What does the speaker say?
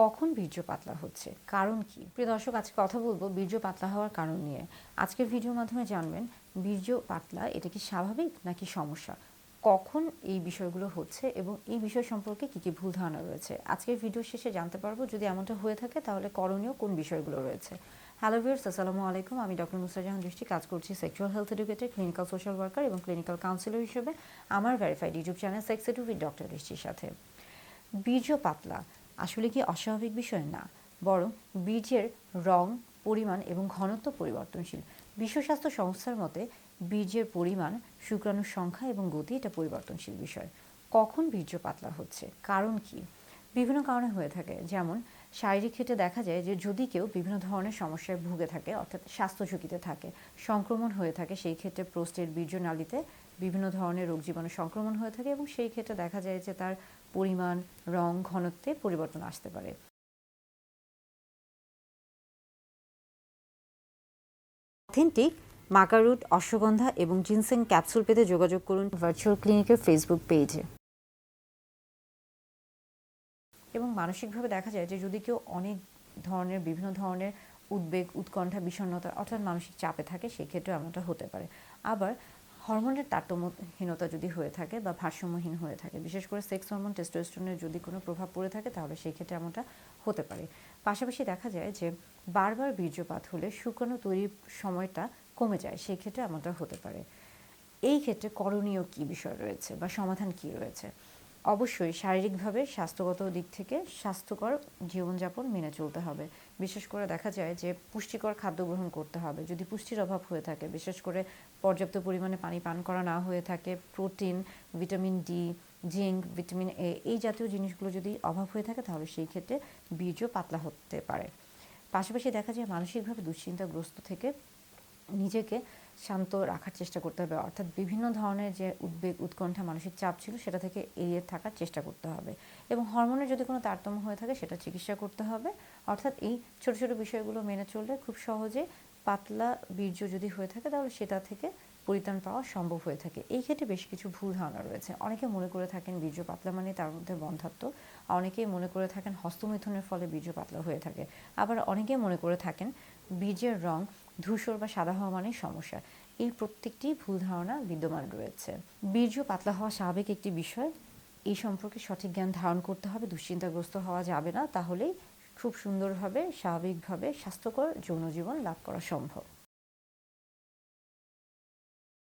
কখন বীর্য পাতলা হচ্ছে? কারণ কি? প্রিয় দর্শক, আজকে কথা বলব বীর্য পাতলা হওয়ার কারণ নিয়ে। আজকের ভিডিওর মাধ্যমে জানবেন, বীর্য পাতলা, এটা কি স্বাভাবিক নাকি সমস্যা? কখন এই বিষয়গুলো হচ্ছে এবং এই বিষয় সম্পর্কে কি কি ভুল ধারণা রয়েছে? আজকের ভিডিও শেষে জানতে পারব যদি এমনটা হয়ে থাকে তাহলে করণীয় কোন বিষয়গুলো রয়েছে? হ্যালো ভিউয়ার্স আসসালামু আলাইকুম। আমি ডক্টর নুসরাজাহান দৃষ্টি, কাজ করছি sexual health educator clinical social worker এবং ক্লিনিক্যাল কাউন্সিলর হিসেবে। আমার verified YouTube channel sex edu with doctor দৃষ্টির সাথে। বীর্য পাতলা আসলে কি অস্বাভাবিক বিষয়? না। বরং বীর্যের রং, পরিমাণ এবং ঘনত্ব পরিবর্তনশীল। বিশ্ব স্বাস্থ্য সংস্থার মতে, বীর্যের পরিমাণ, শুক্রাণুর সংখ্যা এবং গতি এটা পরিবর্তনশীল বিষয়। কখন বীর্য পাতলা হচ্ছে? কারণ কি? বিভিন্ন কারণে হয়ে থাকে। যেমন, শারীরিক ক্ষেত্রে দেখা যায় যে যদি কেউ বিভিন্ন ধরনের সমস্যায় ভুগে থাকে, অর্থাৎ স্বাস্থ্য ঝুঁকিতে থাকে, সংক্রমণ হয়ে থাকে, সেই ক্ষেত্রে প্রোস্টেট বীর্যনালীতে বিভিন্ন ধরনের রোগ জীবাণু সংক্রমণ হয়ে থাকে এবং সেই ক্ষেত্রে দেখা যায় যে তার পরিমাণ রং ঘনত্বে পরিবর্তন আসতে পারে। অথেন্টিক মাকারুট অশ্বগন্ধা এবং জিনসেং ক্যাপসুল পেতে যোগাযোগ করুন ভার্চুয়াল ক্লিনিকের ফেসবুক পেজে। এবং মানসিকভাবে দেখা যায় যে যদি কেউ অনেক ধরনের বিভিন্ন ধরনের উদ্বেগ উৎকণ্ঠা বিষণ্ণতা অর্থাৎ মানসিক চাপে থাকে সেক্ষেত্রে এমনটা হতে পারে। আবার হরমোনের তারতম্যহীনতা যদি হয়ে থাকে বা ভারসাম্যহীন হয়ে থাকে, বিশেষ করে সেক্স হরমোন টেস্টোস্টেরনের যদি কোনো প্রভাব পড়ে থাকে, তাহলে সেই ক্ষেত্রে এমনটা হতে পারে। পাশাপাশি দেখা যায় যে বারবার বীর্যপাত হলে শুকানো তৈরির সময়টা কমে যায়, সেই ক্ষেত্রে এমনটা হতে পারে। এই ক্ষেত্রে করণীয় কী বিষয় রয়েছে বা সমাধান কী রয়েছে? অবশ্যই শারীরিকভাবে স্বাস্থ্যগত দিক থেকে স্বাস্থ্যকর জীবনযাপন মেনে চলতে হবে। বিশেষ করে দেখা যায় যে পুষ্টিকর খাদ্য গ্রহণ করতে হবে। যদি পুষ্টির অভাব হয়ে থাকে, বিশেষ করে পর্যাপ্ত পরিমাণে পানি পান করা না হয়ে থাকে, protein, vitamin D zinc, vitamin A এই জাতীয় জিনিসগুলো যদি অভাব হয়ে থাকে, তাহলে সেই ক্ষেত্রে বীর্য পাতলা হতে পারে। পাশাপাশি দেখা যায় মানসিকভাবে দুশ্চিন্তাগ্রস্ত থেকে নিজেকে শান্ত রাখার চেষ্টা করতে হবে। অর্থাৎ বিভিন্ন ধরনের যে উদ্বেগ, উৎকণ্ঠা, মানসিক চাপ ছিল সেটা থেকে এড়িয়ে থাকার চেষ্টা করতে হবে। এবং হরমোনের যদি কোনো তারতম্য হয়ে থাকে সেটা চিকিৎসা করতে হবে। অর্থাৎ এই ছোট ছোট বিষয়গুলো মেনে চললে খুব সহজে পাতলা বীর্য যদি হয়ে থাকে তাহলে সেটা থেকে পরিত্রাণ পাওয়া সম্ভব হয়ে থাকে। এই ক্ষেত্রে বেশ কিছু ভুল ধারণা রয়েছে। অনেকে মনে করে থাকেন বীর্য পাতলা মানে তার মধ্যে বন্ধাত্ম। অনেকেই মনে করে থাকেন হস্তমৈথুনের ফলে বীর্য পাতলা হয়ে থাকে। আবার অনেকে মনে করে থাকেন বীর্যের রং ধূসর বা সাদা হওয়া মানেই সমস্যা। এই প্রত্যেকটি ভুল ধারণা বিদ্যমান রয়েছে। বীর্য পাতলা হওয়া স্বাভাবিক একটি বিষয়। এই সম্পর্কে সঠিক জ্ঞান ধারণ করতে হবে, দুশ্চিন্তাগ্রস্ত হওয়া যাবে না। তাহলেই খুব সুন্দরভাবে, স্বাভাবিকভাবে স্বাস্থ্যকর যৌন জীবন লাভ করা সম্ভব।